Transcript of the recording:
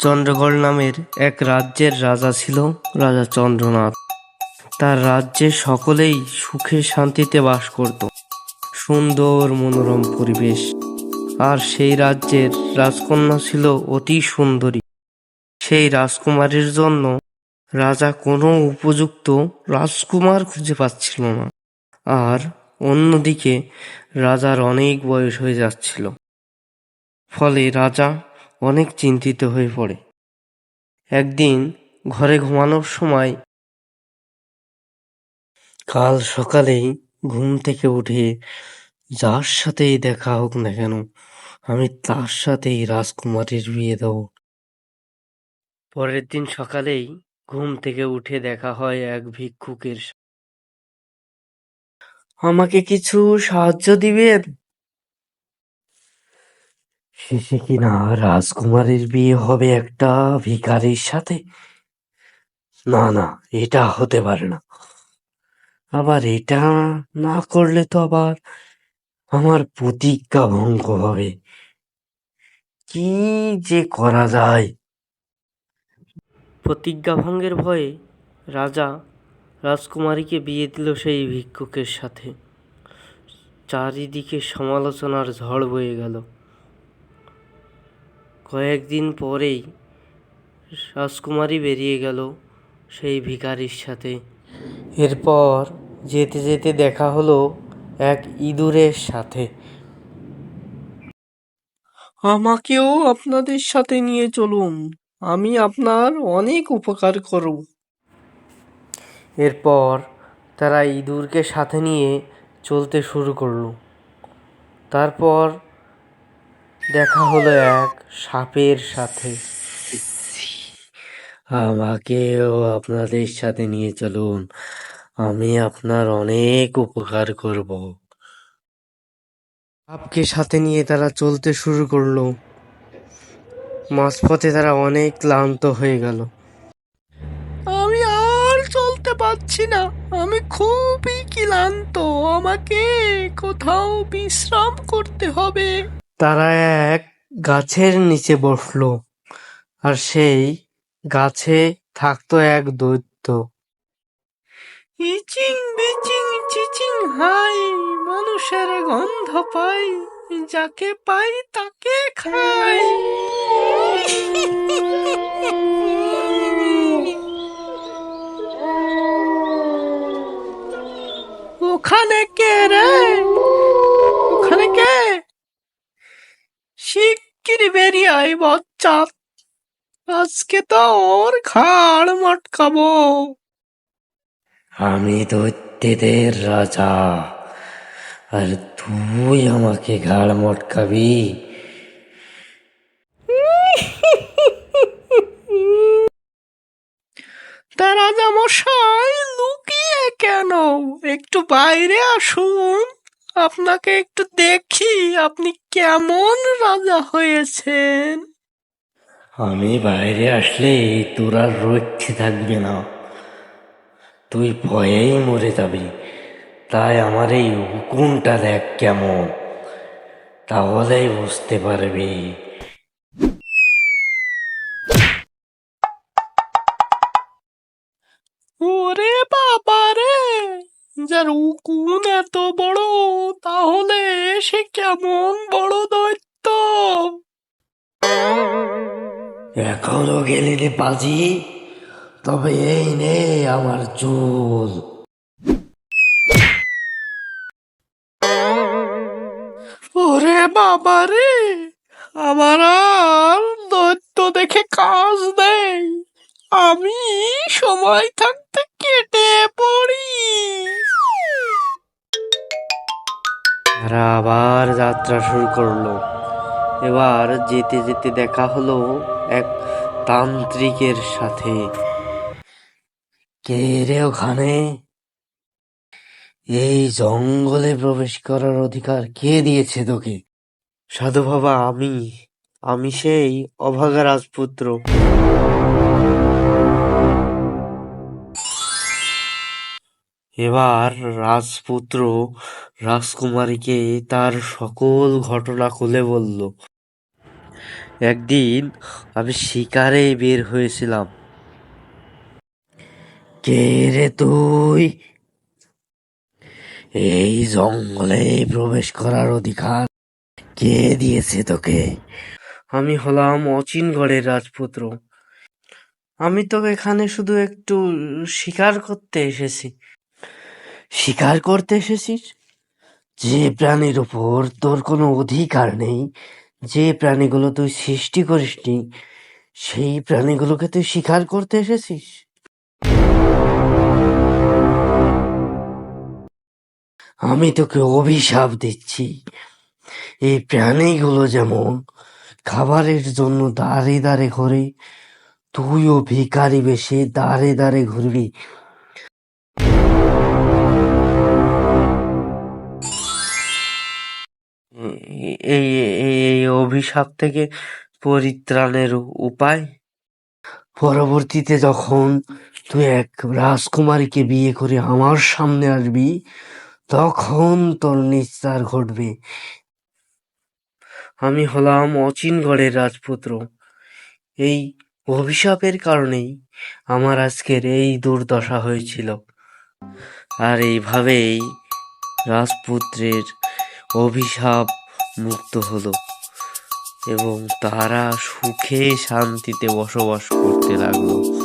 চন্দ্রগড় নামের এক রাজ্যের রাজা ছিল রাজা চন্দ্রনাথ। তার রাজ্যে সকলেই সুখে শান্তিতে বাস করত। সুন্দর মনোরম পরিবেশ। আর সেই রাজ্যের রাজকন্যা ছিল অতি সুন্দরী। সেই রাজকুমারীর জন্য রাজা কোনো উপযুক্ত রাজকুমার খুঁজে পাচ্ছিল না। আর অন্যদিকে রাজার অনেক বয়স হয়ে যাচ্ছিল। ফলে রাজা অনেক চিন্তিত হয়ে পড়ে। একদিন ঘরে ঘুমানোর সময় কাল সকালেই ঘুম থেকে উঠে যার সাথেই দেখা হোক না কেন, আমি তার সাথেই রাজকুমারীর বিয়ে দেব। পরের দিন সকালেই ঘুম থেকে উঠে দেখা হয় এক ভিক্ষুকের। আমাকে কিছু সাহায্য দিবেন? শেষে কিনা রাজকুমারীর বিয়ে হবে একটা ভিখারির সাথে? না না, এটা হতে পারে না। আবার এটা না করলে তো আবার আমার প্রতিজ্ঞা ভঙ্গ হবে। কি যে করা যায়? প্রতিজ্ঞা ভঙ্গের ভয়ে রাজা রাজকুমারীকে বিয়ে দিল সেই ভিক্ষুকের সাথে। চারিদিকে সমালোচনার ঝড় বয়ে গেল। কয়েকদিন পরেই রাজকুমারী বেরিয়ে গেল সেই ভিখারির সাথে। এরপর যেতে যেতে দেখা হলো এক ইঁদুরের সাথে। আমাকেও আপনাদের সাথে নিয়ে চলুন আমি আপনার অনেক উপকার করব। এরপর তারা ইঁদুরকে সাথে নিয়ে চলতে শুরু করল। তারপর দেখা হলো এক সাপের সাথে। আমাকেও আপনাদের সাথে নিয়ে চলুন। আমি আপনার অনেক উপকার করব। সাপকে সাথে নিয়ে তারা চলতে শুরু করল। মাঝপথে তারা অনেক ক্লান্ত হয়ে গেল। আমি আর চলতে পারছি না। আমি খুবই ক্লান্ত। আমাকে কোথাও বিশ্রাম করতে হবে। তারা এক গাছের নিচে বসল, আর সেই গাছে থাকতো এক দৈত্য। ইচিং বিচিং চিচিং হাই, মানুষের গন্ধ পাই, যাকে পাই তাকে খাই। ওখানে কে রে? ওখানে কে? শিগগিরি বেরিয়ে আয় বাচ্চা। আজকে তো ওর ঘাড় মটকাবো। আমি দৈত্যদের রাজা। আর তুই আমাকে ঘাড় মটকাবি? তা রাজা মশাই লুকিয়ে কেন? একটু বাইরে আসুন। আপনাকে একটু দেখি আপনি কেমন রাজা হয়েছেন। আমি বাইরে আসলে তোর আর রক্ষে থাকবে না। তুই ভয়েই মরে যাবি। তাই আমার এই হুকুমটা দেখ কেমন। তাহলেই বুঝতে পারবি। সে কেমন বড় দৈত্য এখনও গেলি রে বাজি তবে এই নে আমার চুল। ওরে বাবা রে আমার আর দৈত্য দেখে কাজ নেই। আমি সময় থাকতে কেটে পড়ি। তারা আবার যাত্রা শুরু করল। এবার যেতে যেতে দেখা হলো এক তান্ত্রিকের সাথে। কে রে ওখানে? এই জঙ্গলে প্রবেশ করার অধিকার কে দিয়েছে তোকে? সাধু বাবা আমি আমি সেই অভাগা রাজপুত্র। এবার রাজপুত্র রাজকুমারীকে তার সকল ঘটনা খুলে বলল। একদিন আমি শিকারে বের হয়েছিলাম। কে রে তুই? এই জঙ্গলে প্রবেশ করার অধিকার কে দিয়েছে তোকে? আমি হলাম অচিনগড়ের রাজপুত্র। আমি তো এখানে শুধু একটু শিকার করতে এসেছি। শিকার করতে এসেছিস? যে প্রাণীর উপর তোর কোনো অধিকার নেই, যে প্রাণীগুলো তুই সৃষ্টি করিসনি, সেই প্রাণীগুলোকে তুই শিকার করতে এসেছিস? আমি তোকে অভিশাপ দিচ্ছি। এই প্রাণীগুলো যেমন খাবারের জন্য দাঁড়ে দাঁড়ে ঘোরে, তুইও ভিখারি বেশে দাঁড়ে দাঁড়ে ঘুরবি। এই- এই অভিশাপ থেকে পরিত্রাণের উপায়? পরবর্তীতে যখন তুই এক রাজকুমারীকে বিয়ে করে আমার সামনে আসবি তখন তোর নিস্তার ঘটবে। আমি হলাম অচিনগড়ের রাজপুত্র। এই অভিশাপের কারণেই আমার আজকের এই দুর্দশা হয়েছিল। আর এইভাবেই রাজপুত্রের অভিশাপ মুক্ত হলো এবং তারা সুখে শান্তিতে বসবাস করতে লাগল।